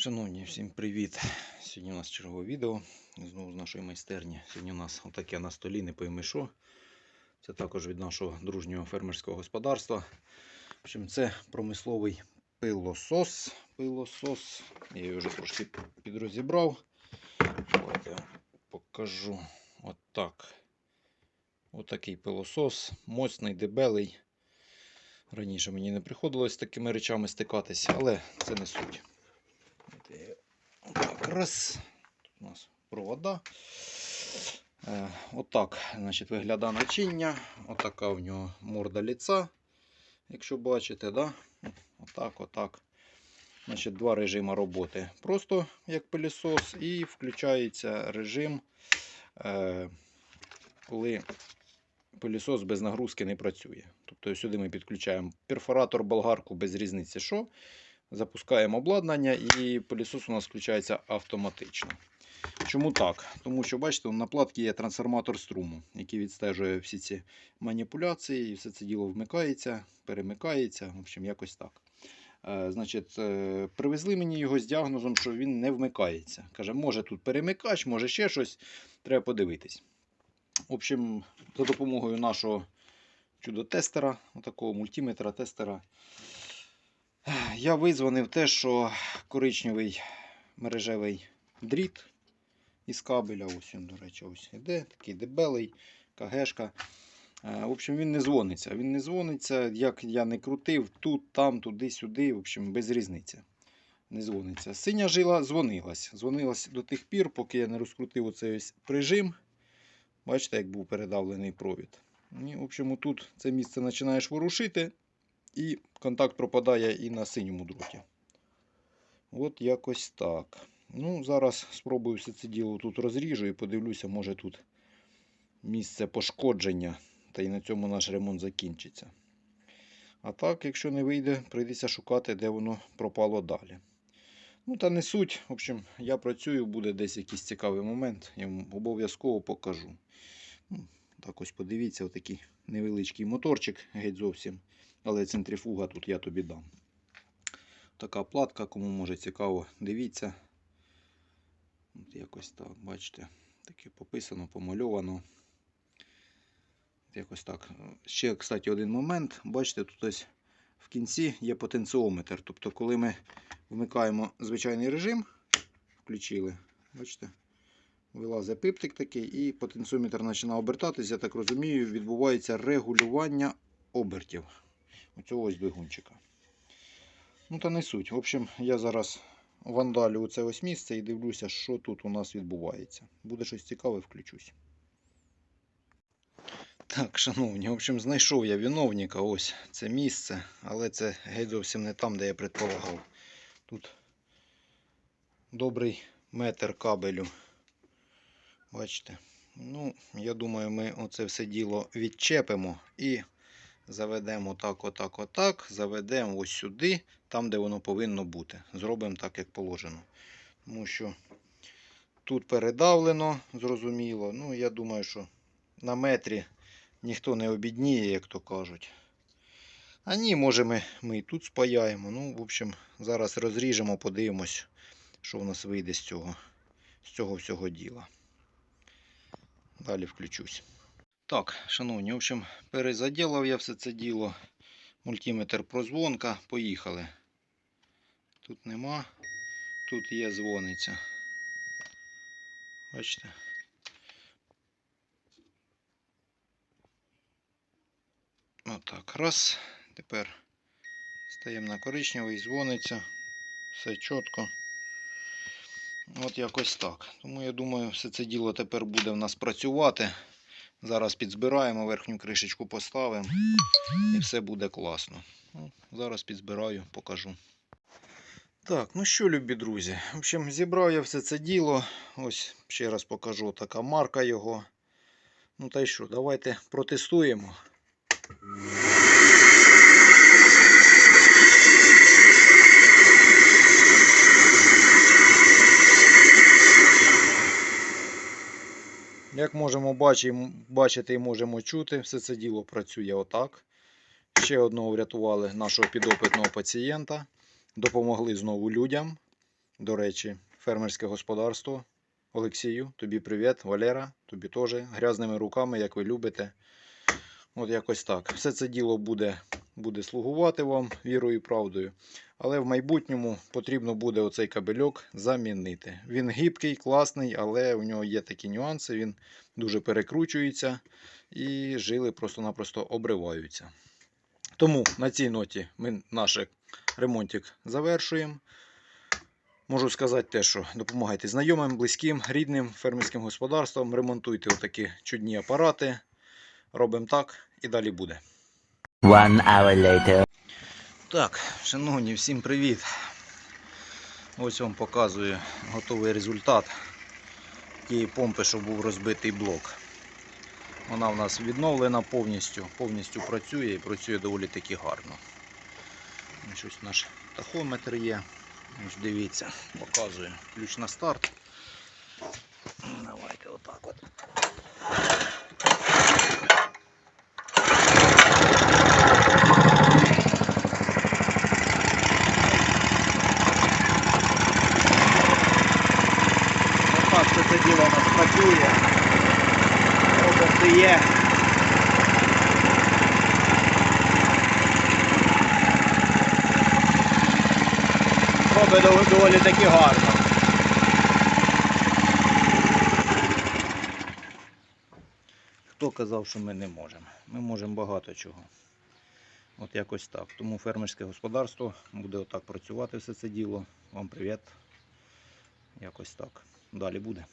Шановні, всім привіт! Сьогодні у нас чергове відео. Знову з нашої майстерні. Сьогодні у нас отаке на столі, не пойми що. Це також від нашого дружнього фермерського господарства. В общем, це промисловий пилосос. пилосос. Я його вже трошки підрозібрав. Давайте я покажу. Отак. Отакий пилосос. Моцний, дебелий. Раніше мені не приходилось з такими речами стикатися, але це не суть. Тут у нас провода. Е, отак значить, виглядає начиння. Отака в нього морда ліца. Якщо бачите, да? отак, отак. Значить, Два режими роботи. Просто як пилісос, і включається режим, е, коли пилісос без нагрузки не працює. Тобто сюди ми підключаємо перфоратор, болгарку без різниці. що. Запускаємо обладнання і пилісос у нас включається автоматично. Чому так? Тому що, бачите, на платці є трансформатор струму, який відстежує всі ці маніпуляції, і все це діло вмикається, перемикається. В общем, якось так. Е, значить, е, привезли мені його з діагнозом, що він не вмикається. Каже, може тут перемикач, може ще щось. Треба подивитись. В общем, за допомогою нашого чудо-тестера, такого мультиметра тестера. Я визвонив те, що коричневий мережевий дріт із кабеля, ось він, до речі, ось іде, такий дебелий, КГшка. Е, В общем, він не дзвониться. Він не дзвониться, як я не крутив, тут, там, туди-сюди, в общем, без різниці. Не дзвониться. Синя жила дзвонилась. Дзвонилась до тих пір, поки я не розкрутив оцей ось прижим. Бачите, як був передавлений провід. І, в общем, тут це місце починаєш ворушити. І контакт пропадає і на синьому дроті. От якось так. Ну, Зараз спробую все це діло тут розріжу і подивлюся, може тут місце пошкодження. Та й на цьому наш ремонт закінчиться. А так, якщо не вийде, прийдеться шукати, де воно пропало далі. Ну, та не суть. В общем, я працюю, буде десь якийсь цікавий момент. Я вам обов'язково покажу. Ну, Так ось подивіться, отакий невеличкий моторчик, геть зовсім. Але центрифуга тут я тобі дам. Така платка, кому може цікаво, дивіться. От якось так, бачите, таке пописано, помальовано. Якось так. Ще, кстати, один момент. Бачите, тут ось в кінці є потенціометр. Тобто, коли ми вмикаємо звичайний режим, включили, бачите, вилазить пиптик такий, і потенціометр починає обертатися. Я так розумію, відбувається регулювання обертів оцього ось двигунчика. Ну, та не суть. В общем, я зараз вандалю це ось місце і дивлюся, що тут у нас відбувається. Буде щось цікаве, включусь. Так, шановні, в общем, знайшов я виновника, ось це місце, але це геть зовсім не там, де я предполагав. Тут добрий метр кабелю. Бачите? Ну, я думаю, ми оце все діло відчепимо і заведемо так, отак, отак, заведемо ось сюди, там, де воно повинно бути. Зробимо так, як положено. Тому що тут передавлено, зрозуміло. Ну, я думаю, що на метрі ніхто не обідніє, як то кажуть. А ні, може ми, ми і тут спаяємо. Ну, в общем, зараз розріжемо, подивимось, що в нас вийде з цього, з цього всього діла. Далі включусь. Так, шановні, в общем, перезаділав я все це діло. Мультиметр прозвонка. Поїхали. Тут нема. Тут є дзвониця. Бачите? Отак. Раз. Тепер стаємо на коричневий, дзвониться. Все чітко. От якось так. Тому я думаю, все це діло тепер буде в нас працювати. Зараз підзбираємо, верхню кришечку поставимо і все буде класно. Ну, Зараз підзбираю, покажу. Так, ну що, любі друзі. В общем, зібрав я все це діло. Ось ще раз покажу така марка його. Ну та й що, давайте протестуємо. Як можемо бачити, і можемо чути, все це діло працює отак. Ще одного врятували нашого підопитного пацієнта. Допомогли знову людям. до речі, фермерське господарство. Олексію, тобі привіт, Валера, тобі теж грязними руками, як ви любите. От якось так. Все це діло буде, буде слугувати вам вірою і правдою. Але в майбутньому потрібно буде оцей кабельок замінити. Він гибкий, класний, але у нього є такі нюанси. Він дуже перекручується і жили просто-напросто обриваються. Тому на цій ноті ми наш ремонтик завершуємо. Можу сказати те, що допомагайте знайомим, близьким, рідним фермерським господарствам, ремонтуйте отакі чудні апарати. Робимо так і далі буде. One hour later. Так, шановні, всім привіт. Ось вам показую готовий результат тієї помпи, що був розбитий блок. Вона в нас відновлена повністю, повністю працює і працює доволі таки гарно. Ось ось наш тахометр є. Ось дивіться, показую ключ на старт. Давайте отак от. Отак все це діло нас працює. Роботи є. Робить доволі, таки гарно. Хто казав, що ми не можемо? Ми можемо багато чого. От якось так. Тому фермерське господарство буде отак працювати все це діло. Вам привіт. Якось так. Далі буде.